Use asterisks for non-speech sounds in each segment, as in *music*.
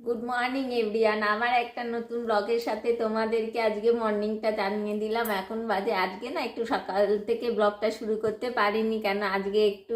Good morning everyone আমার একটা নতুন ব্লগের সাথে তোমাদেরকে আজকে মর্নিংটা জানিয়ে দিলাম। এখন বাজে আজকে না, একটু সকাল থেকে ব্লগটা শুরু করতে পারিনি কেন? আজকে একটু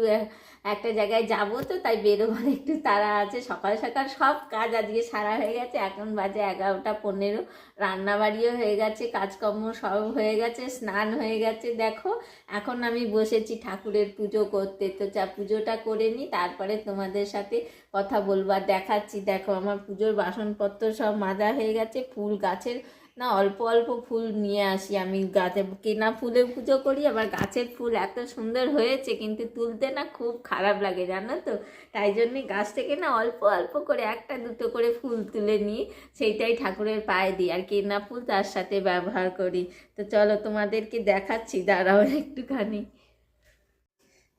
একটা জায়গায় যাব তো, তাই বেরোবার একটু তাড়া আছে, সকাল সকাল সব কাজ আজকে সারা হয়ে গেছে, এখন বাজে এগারোটা পনেরো, রান্নাবাড়িও হয়ে গেছে, কাজকর্ম সব হয়ে গেছে, স্নান হয়ে গেছে, দেখো, এখন আমি বসেছি ঠাকুরের পুজো করতে, তো যা পুজোটা করে নিই, তারপরে তোমাদের সাথে কথা বলবার দেখাচ্ছি, দেখো, আমার পুজোর বাসনপত্র সব মাজা হয়ে গেছে, ফুল গাছের না, অল্প অল্প ফুল নিয়ে আসি। আমি গাছে কেনা ফুলে পুজো করি, আবার গাছের ফুল এত সুন্দর হয়েছে, কিন্তু তুলতে না খুব খারাপ লাগে, জানো তো? তাই জন্যে গাছ থেকে না অল্প অল্প করে একটা, দুটো করে ফুল তুলে নিই, সেইটাই ঠাকুরের পায়ে দিই। আর কেনা ফুল তার সাথে ব্যবহার করি। তো চলো তোমাদেরকে দেখাচ্ছি, দাঁড়াও একটুখানি।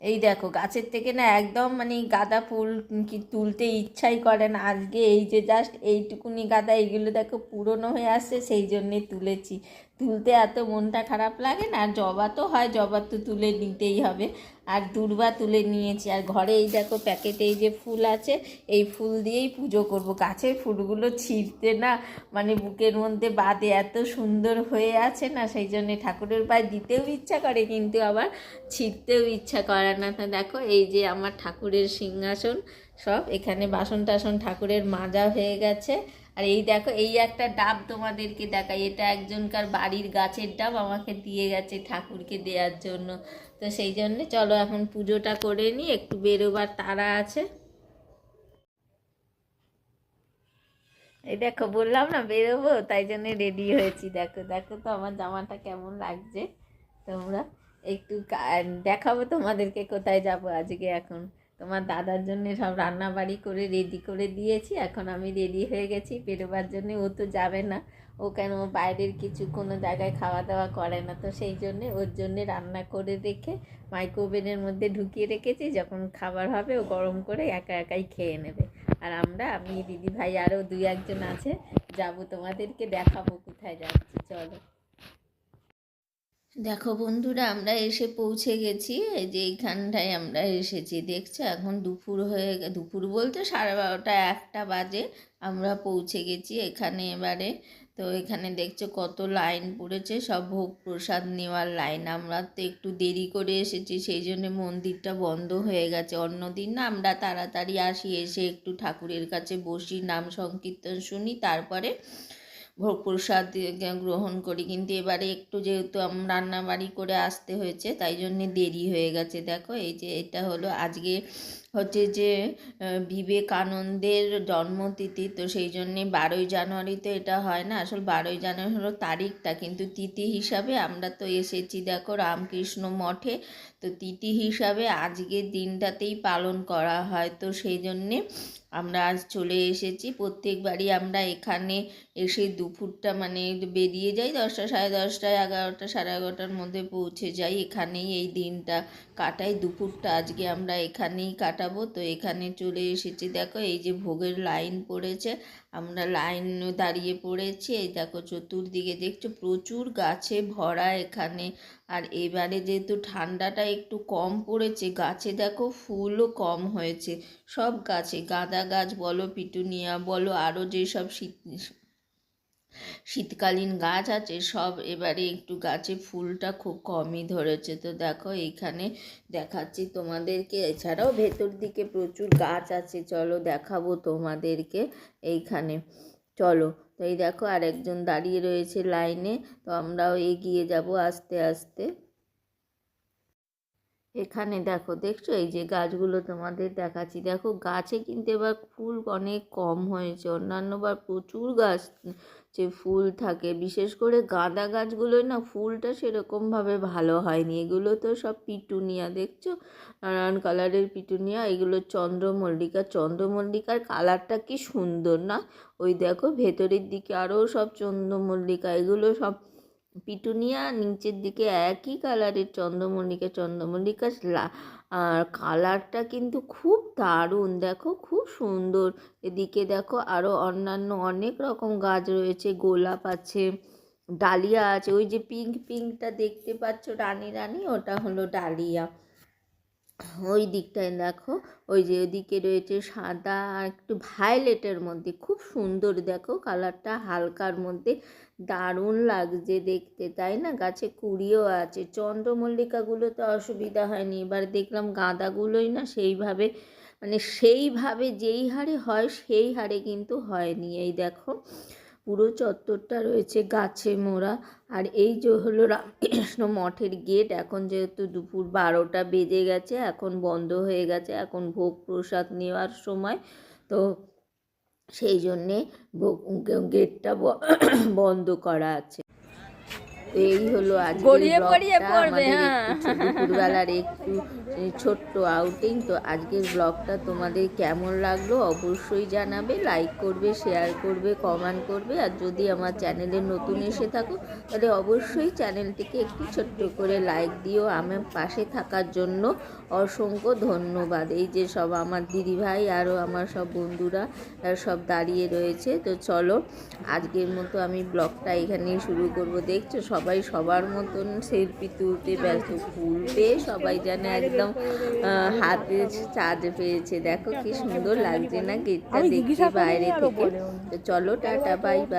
এই দেখো, গাছের থেকে না একদম মানে গাঁদা ফুল কি তুলতে ইচ্ছাই করে না। আজকে এই যে জাস্ট এইটুকুনি গাঁদা এইগুলো দেখো পুরনো হয়ে আসছে, সেই জন্যে তুলেছি। তুলতে এত মনটা খারাপ লাগে না, আর জবা তো হয়, জবা তো তুলে নিতেই হবে। আর দূর্বা তুলে নিয়েছি, আর ঘরে এই দেখো প্যাকেটে এই যে ফুল আছে, এই ফুল দিয়েই পুজো করব। গাছের ফুলগুলো ছিঁড়তে না মানে বুকের মধ্যে বাদে এত সুন্দর হয়ে আছে না, সেই জন্যে ঠাকুরের পায়ে দিতেও ইচ্ছা করে, কিন্তু আবার ছিঁড়তেও ইচ্ছা করে না। তা দেখো, এই যে আমার ঠাকুরের সিংহাসন, সব এখানে বাসন টাসন ঠাকুরের মাজা হয়ে গেছে। আর এই দেখো, এই একটা ডাব তোমাদেরকে দেখাই। এটা একজনকার বাড়ির গাছের ডাব, আমাকে দিয়ে গেছে ঠাকুরকে দেওয়ার জন্য। তো সেই জন্য চলো এখন পুজোটা করে নিই, একটু বেরোবার তারা আছে। এই দেখো, বললাম না বেরোবো, তাই জন্য রেডি হয়েছি। দেখো দেখো তো আমার জামাটা কেমন লাগছে। তোমরা একটু দেখাবো তোমাদেরকে কোথায় যাব আজকে এখন। তোমার দাদার জন্য সব রান্না বাড়ি করে রেডি করে দিয়েছি, এখন আমি রেডি হয়ে গেছি, বেরোবার জন্য ও তো যাবে না। ও কেন বাইরের কিছু কোনো জায়গায় খাওয়া দাওয়া করে না, তো সেই জন্যে ওর জন্যে রান্না করে রেখে মাইক্রোওভেনের মধ্যে ঢুকিয়ে রেখেছি, যখন খাবার হবে ও গরম করে একা একাই খেয়ে নেবে। আর আমরা, আমি দিদি ভাই আরও দুই একজন আছে, যাব তোমাদেরকে দেখাবো কোথায় যাচ্ছি, চলো। দেখো বন্ধুরা, আমরা এসে পৌঁছে গেছি। এই যে এইখানটায় আমরা এসেছি, দেখছ? এখন দুপুর হয়ে দুপুর বলতে সাড়ে বারোটা একটা বাজে আমরা পৌঁছে গেছি এখানে এবারে। তো এখানে দেখছ কত লাইন পড়েছে, সব ভোগ প্রসাদ নেওয়ার লাইন। আমরা তো একটু দেরি করে এসেছি, সেই জন্য মন্দিরটা বন্ধ হয়ে গেছে। অন্যদিন না আমরা তাড়াতাড়ি আসি, এসে একটু ঠাকুরের কাছে বসি, নাম সংকীর্তন শুনি, তারপরে ভোগ প্রসাদ গ্রহণ করি। কিন্তু এবারে একটু যেহেতু রান্নাবাড়ি করে আসতে হয়েছে, তাই জন্যে দেরি হয়ে গেছে। দেখো, এই যে এটা হলো আজকে হচ্ছে যে বিবেকানন্দের জন্মতিথি, তো সেই জন্যে বারোই জানুয়ারিতে এটা হয় না। আসলে বারোই জানুয়ারি হলো তারিখটা, কিন্তু তিথি হিসাবে আমরা তো এসেছি দেখো রামকৃষ্ণ মঠে। তো তিথি হিসাবে আজকের দিনটাতেই পালন করা হয়। তো সেই জন্যে আমরা আজ চলে এসেছি। প্রত্যেকবারই আমরা এখানে এসে দুপুরটা মানে বেরিয়ে যাই। দশটা সাড়ে দশটা এগারোটা সাড়ে এগারোটার মধ্যে পৌঁছে যাই। এখানেই এই দিনটা কাটাই। দুপুরটা আজকে আমরা এখানেই কাটাবো তো এখানে চলে এসেছি। দেখো, এই যে ভোগের লাইন পড়েছে। আমরা লাইন দাঁড়িয়ে পড়েছি। এই দেখো, চতুর্দিকে দেখছ, প্রচুর গাছে ভরা এখানে। আর এবারে যেহেতু ঠান্ডাটা একটু কম পড়েছে, গাছে দেখো ফুলও কম হয়েছে। সব গাছে, গাঁদা গাছ বলো, পিটুনিয়া বলো আরও যেসব শীত শীতকালীন গাছ আছে, সব এবারে একটু গাছে ফুলটা খুব কমই ধরেছে। তো দেখো এইখানে দেখাচ্ছি তোমাদেরকে। এছাড়াও ভেতর দিকে প্রচুর গাছ আছে, চলো দেখাবো তোমাদেরকে এইখানে। চলো, তো এই দেখো আরেকজন দাঁড়িয়ে রয়েছে লাইনে, তো আমরাও এগিয়ে যাব আস্তে আস্তে। এখানে দেখো, দেখছ? এই যে গাছগুলো তোমাদের দেখাচ্ছি। দেখো, গাছে কিন্তু এবার ফুল অনেক কম হয়েছে। অন্যান্যবার প্রচুর গাছ যে ফুল থাকে, বিশেষ করে গাঁদা গাছগুলোয় না ফুলটা সেরকমভাবে ভালো হয়নি। এগুলো তো সব পিটুনিয়া, দেখছ? নানান কালারের পিটুনিয়া। এগুলো চন্দ্রমল্লিকা। চন্দ্রমল্লিকার কালারটা কি সুন্দর না? ওই দেখো, ভেতরের দিকে আরও সব চন্দ্রমল্লিকা। এগুলো সব পিটুনিয়া নিচের দিকে একই কালারের চন্দ্রমল্লিকা চন্দ্রমল্লিকা আর কালারটা কিন্তু খুব দারুণ। দেখো, খুব সুন্দর। এদিকে দেখো আরও অন্যান্য অনেক রকম গাছ রয়েছে, গোলাপ আছে, ডালিয়া আছে। ওই যে পিঙ্ক, পিঙ্কটা দেখতে পাচ্ছ রানী রানী, ওটা হলো ডালিয়া। ওই দিকটায় দেখো, ওই যে ওদিকে রয়েছে সাদা একটু ভায়োলেটের মধ্যে। খুব সুন্দর দেখো, কালারটা হালকার মধ্যে। দারুণ লাগছে দেখতে, তাই না? গাছে কুড়িও আছে, চন্দ্রমল্লিকাগুলো তো অসুবিধা হয়নি। এবার দেখলাম গাঁদাগুলোই না সেইভাবে মানে সেইভাবে যেই হারে হয় সেই হারে কিন্তু হয়নি। এই দেখো, পুরো চত্বরটা রয়েছে গাছে মোড়া। আর এই যে হলো রামকৃষ্ণ মঠের গেট, এখন যেহেতু দুপুর বারোটা বেজে গেছে, এখন বন্ধ হয়ে গেছে, এখন ভোগ প্রসাদ নেওয়ার সময়। তো সেই জন্যে গেটটা *coughs* বন্ধ করা আছে। এই হলো আজকে গড়িয়ে গড়িয়ে পড়বে, হ্যাঁ। দুপুরবেলার একটু ছোট্ট আউটিং তো আজকের ব্লগটা তোমাদের কেমন লাগল অবশ্যই জানাবে। লাইক করবে শেয়ার করবে কমেন্ট করবে। আর যদি আমার চ্যানেলে নতুন এসে থাকো তাহলে অবশ্যই চ্যানেলটিকে একটু ছোট্ট করে লাইক দিও। আমার পাশে থাকার জন্য অসংখ্য ধন্যবাদ। এই যে সব আমার দিদিভাই আরও আমার সব বন্ধুরা সব দাঁড়িয়ে রয়েছে। তো চলো আজকের মতো আমি ব্লগটা এখানেই শুরু করব। দেখছ সবাই সবার মতন সেলফি তুলতে ব্যস্ত। ফুল পেয়ে সবাই যেন একদম আহ, হাতে চাঁদ পেয়েছে। দেখো কি সুন্দর লাগছে না গেটটা করিনি বাইরে থেকে। চলো টাটা বাই বাই।